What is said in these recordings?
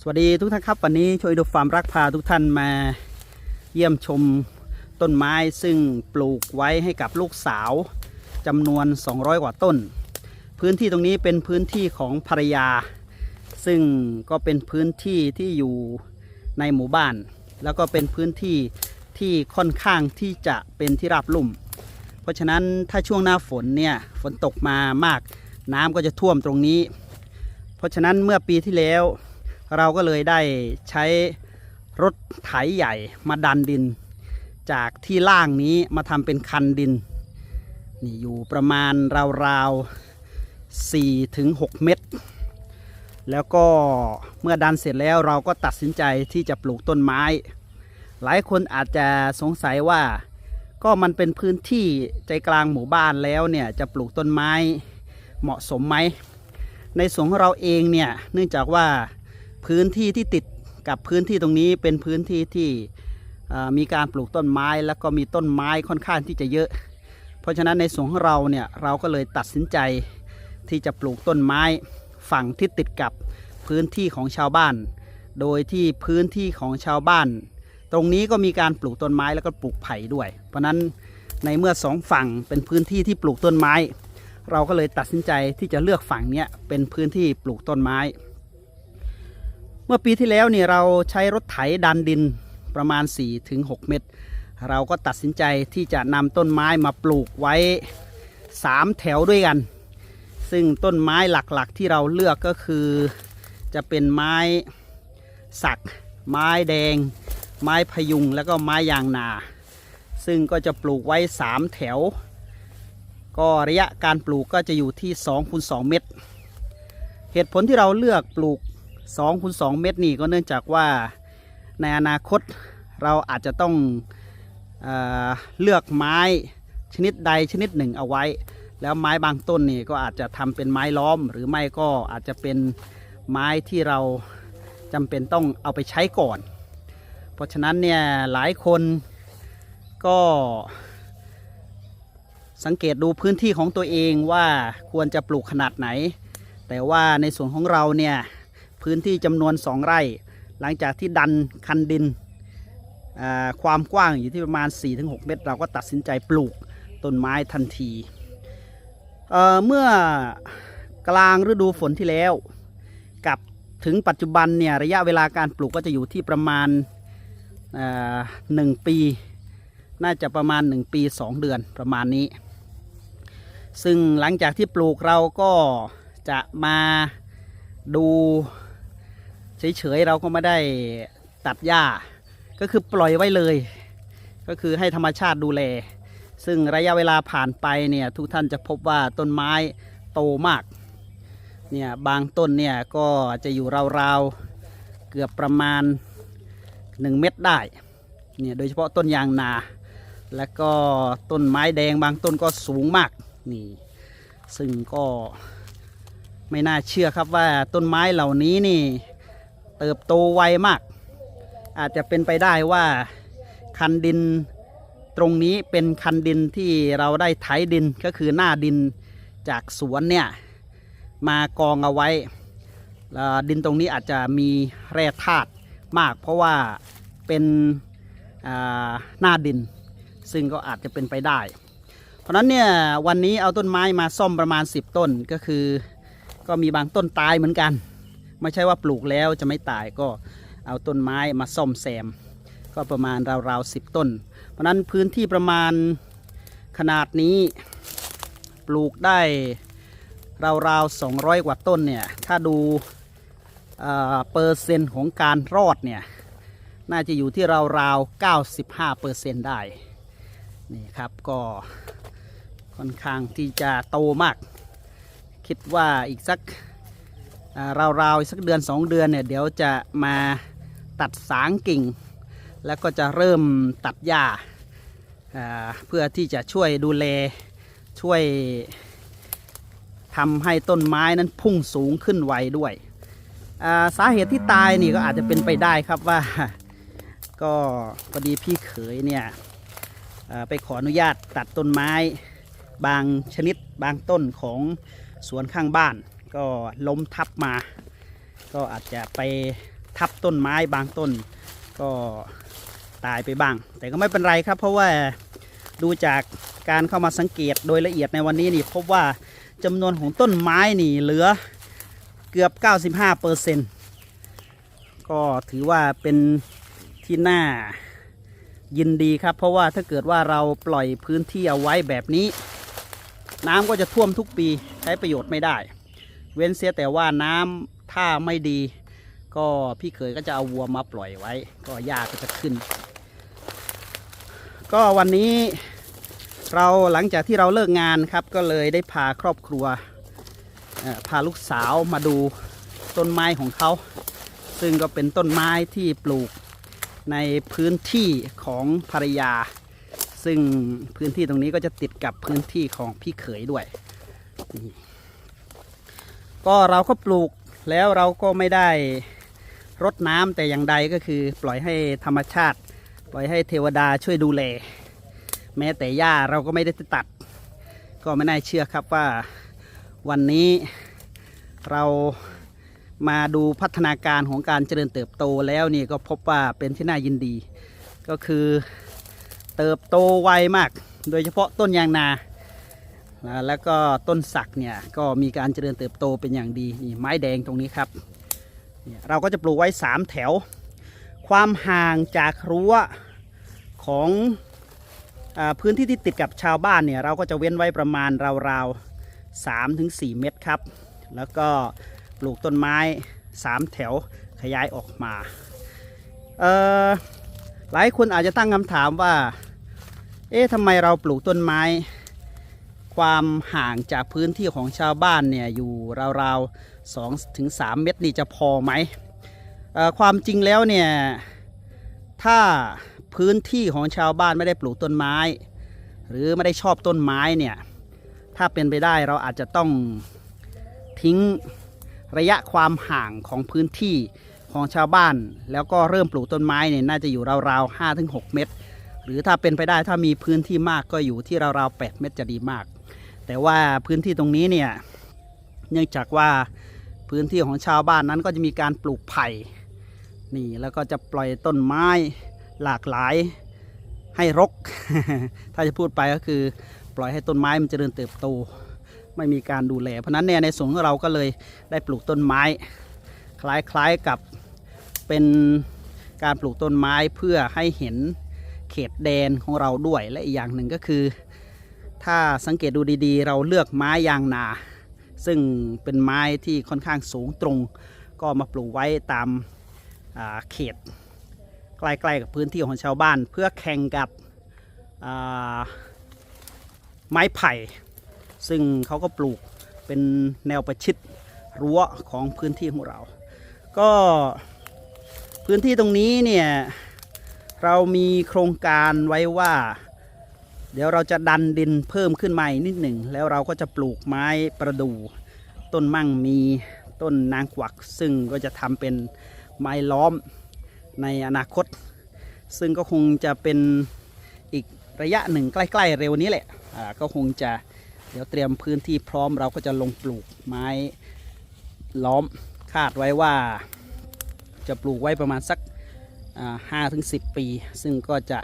สวัสดีทุกท่านครับ วันนี้ช่วยดูฟาร์มรักพาทุกท่านมาเยี่ยมชมต้นไม้ซึ่งปลูกไว้ให้กับลูกสาวจำนวน 200 กว่าต้น พื้นที่ตรงนี้เป็นพื้นที่ของภรรยา ซึ่งก็เป็นพื้นที่ที่อยู่ในหมู่บ้าน แล้วก็เป็นพื้นที่ที่ค่อนข้างที่จะเป็นที่ราบลุ่ม เพราะฉะนั้นถ้าช่วงหน้าฝนเนี่ยฝนตกมามาก น้ำก็จะท่วมตรงนี้ เพราะฉะนั้นเมื่อปีที่แล้ว เราก็เลยได้ใช้รถไถใหญ่มาดันดิน จากที่ล่างนี้มาทำเป็นคันดินนี่อยู่ประมาณราวๆ4ถึง6เมตร แล้วก็เมื่อดันเสร็จแล้วเราก็ตัดสินใจที่จะปลูกต้นไม้ หลายคนอาจจะสงสัยว่าก็มันเป็นพื้นที่ใจกลางหมู่บ้านแล้วเนี่ยจะปลูกต้นไม้เหมาะสมไหม ในสวนของเราเองเนี่ยเนื่องจากว่า พื้นที่ที่ติดกับพื้นที่ตรงนี้เป็นพื้นที่ที่มีการปลูกต้นไม้แล้วก็มีต้นไม้ค่อนข้างที่จะเยอะ เพราะฉะนั้นในสวนของเราเนี่ยเราก็เลยตัดสินใจที่จะปลูกต้นไม้ฝั่งที่ติดกับพื้นที่ของชาวบ้าน โดยที่พื้นที่ของชาวบ้าน ตรงนี้ก็มีการปลูกต้นไม้แล้วก็ปลูกไผ่ด้วย เพราะนั้นในเมื่อสองฝั่งเป็นพื้นที่ที่ปลูกต้นไม้ เราก็เลยตัดสินใจที่จะเลือกฝั่งนี้เป็นพื้นที่ปลูกต้นไม้ เมื่อปีที่แล้วเนี่ยเราใช้รถไถดันดินประมาณ 4-6 เมตร เราก็ตัดสินใจที่จะนำต้นไม้มาปลูกไว้ 3 แถวด้วยกัน ซึ่งต้นไม้หลักๆที่เราเลือกก็คือ จะเป็นไม้สัก ไม้แดง ไม้พยุงแล้วก็ไม้ยางนา ซึ่งก็จะปลูกไว้ 3 แถว ก็ระยะการปลูกก็จะอยู่ที่2คูณ2เมตร เหตุผลที่เราเลือกปลูก 2คูณ2เมตรนี่ก็เนื่องจากว่าในอนาคตเราอาจจะต้องเอเลือกไม้ชนิดใดชนิดหนึ่งเอาไว้ แล้วไม้บางต้นนี่ก็อาจจะทำเป็นไม้ล้อม หรือไม่ก็อาจจะเป็นไม้ที่เราจำเป็นต้องเอาไปใช้ก่อน เพราะฉะนั้นเนี่ยหลายคนก็สังเกตดูพื้นที่ของตัวเองว่าควรจะปลูกขนาดไหน แต่ว่าในส่วนของเราเนี่ย พื้นที่จำนวน 2 ไร่ หลังจากที่ดันคันดิน ความกว้างอยู่ที่ประมาณ 4-6 เมตร เราก็ตัดสินใจปลูกต้นไม้ทันทีเเมื่อกลางฤดูฝนที่แล้ว กับถึงปัจจุบันเนี่ยระยะเวลาการปลูกก็จะอยู่ที่ประมาณหนึ่งปี น่าจะประมาณ 1 ปี 2 เดือนประมาณนี้ ซึ่งหลังจากที่ปลูกเราก็จะมาดู เฉยๆเราก็ไม่ได้ตัดหญ้า ก็คือปล่อยไว้เลย ก็คือให้ธรรมชาติดูแล ซึ่งระยะเวลาผ่านไปเนี่ยทุกท่านจะพบว่าต้นไม้โตมากเนี่ยบางต้นเนี่ยก็จะอยู่ราวๆเกือบประมาณ 1 เม็ดได้เนี่ยโดยเฉพาะต้นยางนา แล้วก็ต้นไม้แดงบางต้นก็สูงมากนี่ซึ่งก็ไม่น่าเชื่อครับว่าต้นไม้เหล่านี้นี่ เติบโตไวมาก อาจจะเป็นไปได้ว่าคันดินตรงนี้เป็นคันดินที่เราได้ไถดินก็คือหน้าดินจากสวนเนี่ยมากองเอาไว้ ดินตรงนี้อาจจะมีแร่ธาตุมาก เพราะว่าเป็นหน้าดิน ซึ่งก็อาจจะเป็นไปได้ เพราะฉะนั้นเนี่ยวันนี้เอาต้นไม้มาซ่อมประมาณ 10 ต้นก็คือ ก็มีบางต้นตายเหมือนกัน ไม่ใช่ว่าปลูกแล้วจะไม่ตายก็เอาต้นไม้มาซ่อมแซม ก็ประมาณราวๆ10ต้น เพราะนั้นพื้นที่ประมาณขนาดนี้ปลูกได้ราวๆ200 กว่าต้นเนี่ย ถ้าดูเเปอร์เซ็นต์ของการรอดเนี่ย น่าจะอยู่ที่ราวๆ95เปอร์เซ็นต์ได้ นี่ครับก็ค่อนข้างที่จะโตมาก คิดว่าอีกสัก ราวๆสักเดือน 2 เดือนเนี่ยเดี๋ยวจะมาตัดสางกิ่ง แล้วก็จะเริ่มตัดหญ้าเพื่อที่จะช่วยดูแลช่วยทำให้ต้นไม้นั้นพุ่งสูงขึ้นไวด้วยาสาเหตุที่ตายนี่ก็อาจจะเป็นไปได้ครับว่า ก็พอดีพี่เขยเนี่ยไปขออนุญาตตัดต้นไม้บางชนิดบางต้นของสวนข้างบ้าน ก็ล้มทับมา ก็อาจจะไปทับต้นไม้บางต้น ก็ตายไปบ้าง แต่ก็ไม่เป็นไรครับ เพราะว่าดูจากการเข้ามาสังเกตโดยละเอียดในวันนี้นี่พบว่าจำนวนของต้นไม้นี่เหลือเกือบ 95เปอร์เซ็นต์ก็ถือว่าเป็นที่น่ายินดีครับ เพราะว่าถ้าเกิดว่าเราปล่อยพื้นที่เอาไว้แบบนี้ น้ำก็จะท่วมทุกปีใช้ประโยชน์ไม่ได้ เว้นเสียแต่ว่าน้ำถ้าไม่ดี ก็พี่เขยก็จะเอาวัวมาปล่อยไว้ ก็หญ้าก็จะขึ้น ก็วันนี้เราหลังจากที่เราเลิกงานครับ ก็เลยได้พาครอบครัวพาลูกสาวมาดูต้นไม้ของเขา ซึ่งก็เป็นต้นไม้ที่ปลูกในพื้นที่ของภรรยา ซึ่งพื้นที่ตรงนี้ก็จะติดกับพื้นที่ของพี่เขยด้วยนี่ ก็เราก็ปลูกแล้วเราก็ไม่ได้รดน้ำแต่อย่างใดก็คือ ปล่อยให้ธรรมชาติ ปล่อยให้เทวดาช่วยดูแล แม้แต่หญ้าเราก็ไม่ได้ตัด ก็ไม่น่าเชื่อครับว่าวันนี้เรามาดูพัฒนาการของการเจริญเติบโตแล้วนี่ก็พบว่าเป็นที่น่ายินดี ก็คือเติบโตไวมาก โดยเฉพาะต้นยางนา อ่าแล้วก็ต้นสักเนี่ยก็มีการเจริญเติบโตเป็นอย่างดีนี่ไม้แดงตรงนี้ครับเราก็จะปลูกไว้ 3 แถว ความห่างจากรั้วของอพื้นที่ที่ติดกับชาวบ้านเนี่ยเราก็จะเว้นไว้ประมาณราวๆ3ถึง4เมตรครับ แล้วก็ปลูกต้นไม้ 3 แถวขยายออกมาหลายคนอาจจะตั้งคำถามว่า เอ๊ะทำไมเราปลูกต้นไม้ ความห่างจากพื้นที่ของชาวบ้านเนี่ยอยู่ราวๆ2ถึง3เมตรนี่จะพอไหมความจริงแล้วเนี่ยถ้าพื้นที่ของชาวบ้านไม่ได้ปลูกต้นไม้ หรือไม่ได้ชอบต้นไม้เนี่ยถ้าเป็นไปได้เราอาจจะต้องทิ้งระยะความห่างของพื้นที่ของชาวบ้าน แล้วก็เริ่มปลูกต้นไม้เนี่ยน่าจะอยู่ราวๆ5ถึง6เมตร หรือถ้าเป็นไปได้ถ้ามีพื้นที่มากก็อยู่ที่ราวๆ8เมตรจะดีมาก แต่ว่าพื้นที่ตรงนี้เนี่ยเนื่องจากว่าพื้นที่ของชาวบ้านนั้นก็จะมีการปลูกไผ่นี่แล้วก็จะปล่อยต้นไม้หลากหลายให้รก ถ้าจะพูดไปก็คือปล่อยให้ต้นไม้มันเจริญเติบโต ไม่มีการดูแล เพราะฉะนั้นเนี่ยในสวนของเราก็เลยได้ปลูกต้นไม้ คล้ายๆกับเป็นการปลูกต้นไม้เพื่อให้เห็นเขตแดนของเราด้วยและอีกอย่างหนึ่งก็คือ ถ้าสังเกตดูดีๆ เราเลือกไม้ยางนา ซึ่งเป็นไม้ที่ค่อนข้างสูงตรง ก็มาปลูกไว้ตามาเขตใกล้ๆกับพื้นที่ของชาวบ้าน เพื่อแข่งกับไม้ไผ่ ซึ่งเขาก็ปลูกเป็นแนวประชิดรั้วของพื้นที่ของเรา ก็พื้นที่ตรงนี้เนี่ยเรามีโครงการไว้ว่า เดี๋ยวเราจะดันดินเพิ่มขึ้นมาอีกนิดหนึ่ง แล้วเราก็จะปลูกไม้ประดู่ต้นมั่งมีต้นนางกวัก ซึ่งก็จะทำเป็นไม้ล้อมในอนาคต ซึ่งก็คงจะเป็นอีกระยะหนึ่งใกล้ ๆ เร็วนี้แหละก็คงจะเดี๋ยวเตรียมพื้นที่พร้อมเราก็จะลงปลูกไม้ล้อมคาดไว้ว่า จะปลูกไว้ประมาณสักห้าถึงสิปี ซึ่งก็จะ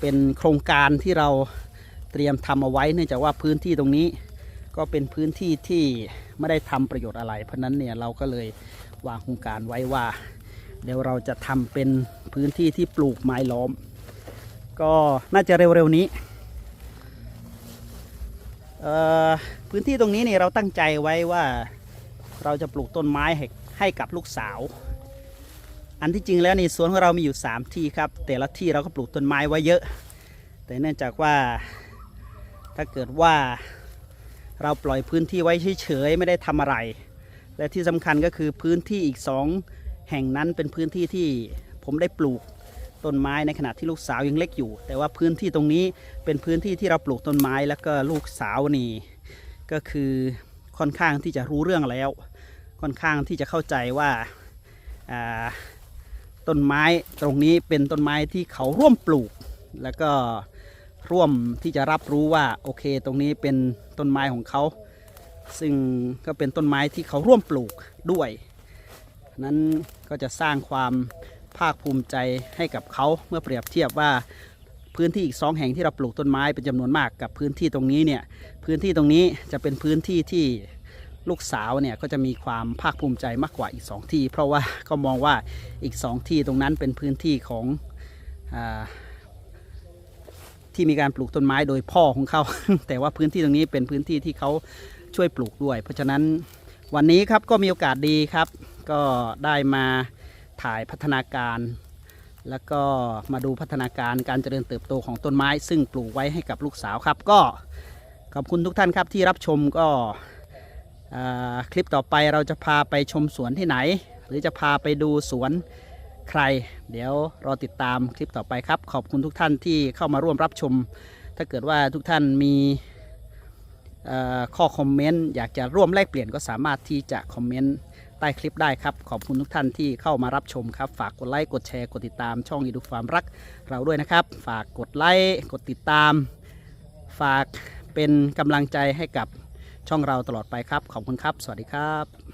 เป็นโครงการที่เราเตรียมทำเอาไว้เนื่องจากว่าพื้นที่ตรงนี้ก็เป็นพื้นที่ที่ไม่ได้ทำประโยชน์อะไร เพราะนั้นเนี่ยเราก็เลยวางโครงการไว้ว่า เดี๋ยวเราจะทำเป็นพื้นที่ที่ปลูกไม้ล้อม ก็น่าจะเร็วๆนี้พื้นที่ตรงนี้เนี่ยเราตั้งใจไว้ว่าเราจะปลูกต้นไม้ให้ให้กับลูกสาว อันที่จริงแล้วในสวนของเรามีอยู่ 3 ที่ครับ แต่ละที่เราก็ปลูกต้นไม้ไว้เยอะ แต่เนื่องจากว่าถ้าเกิดว่าเราปล่อยพื้นที่ไว้เฉยๆไม่ได้ทำอะไร และที่สำคัญก็คือพื้นที่อีก 2 แห่งนั้นเป็นพื้นที่ที่ผมได้ปลูกต้นไม้ในขณะที่ลูกสาวยังเล็กอยู่ แต่ว่าพื้นที่ตรงนี้เป็นพื้นที่ที่เราปลูกต้นไม้แล้วก็ลูกสาวนี่ก็คือค่อนข้างที่จะรู้เรื่องแล้ว ค่อนข้างที่จะเข้าใจว่า ต้นไม้ตรงนี้เป็นต้นไม้ที่เขาร่วมปลูก แล้วก็ร่วมที่จะรับรู้ว่าโอเค ตรงนี้เป็นต้นไม้ของเขา ซึ่งก็เป็นต้นไม้ที่เขาร่วมปลูกด้วย นั้นก็จะสร้างความภาคภูมิใจให้กับเขาเมื่อเปรียบเทียบว่าพื้นที่อีกสองแห่งที่เราปลูกต้นไม้เป็นจำนวนมากกับพื้นที่ตรงนี้เนี่ยพื้นที่ตรงนี้จะเป็นพื้นที่ที่ ลูกสาวเนี่ยก็จะมีความภาคภูมิใจมากกว่าอีกสองที่ เพราะว่าเขามองว่าอีกสองที่ตรงนั้นเป็นพื้นที่ของอที่มีการปลูกต้นไม้โดยพ่อของเขา แต่ว่าพื้นที่ตรงนี้เป็นพื้นที่ที่เขาช่วยปลูกด้วย เพราะฉะนั้นวันนี้ครับก็มีโอกาสดีครับ ก็ได้มาถ่ายพัฒนาการ แล้วก็มาดูพัฒนาการการเจริญเติบโตของต้นไม้ ซึ่งปลูกไว้ให้กับลูกสาวครับ ก็ขอบคุณทุกท่านครับที่รับชมก็ คลิปต่อไปเราจะพาไปชมสวนที่ไหน หรือจะพาไปดูสวนใคร เดี๋ยวรอติดตามคลิปต่อไปครับ ขอบคุณทุกท่านที่เข้ามาร่วมรับชม ถ้าเกิดว่าทุกท่านมีข้อคอมเมนต์อยากจะร่วมแลกเปลี่ยนก็สามารถที่จะคอมเมนต์ใต้คลิปได้ครับ ขอบคุณทุกท่านที่เข้ามารับชมครับ ฝากกดไลค์ กดแชร์ กดติดตามช่องยีดูฟามรักเราด้วยนะครับ ฝากกดไลค์ กดติดตาม ฝากเป็นกำลังใจให้กับ ช่องเราตลอดไปครับ ขอบคุณครับ สวัสดีครับ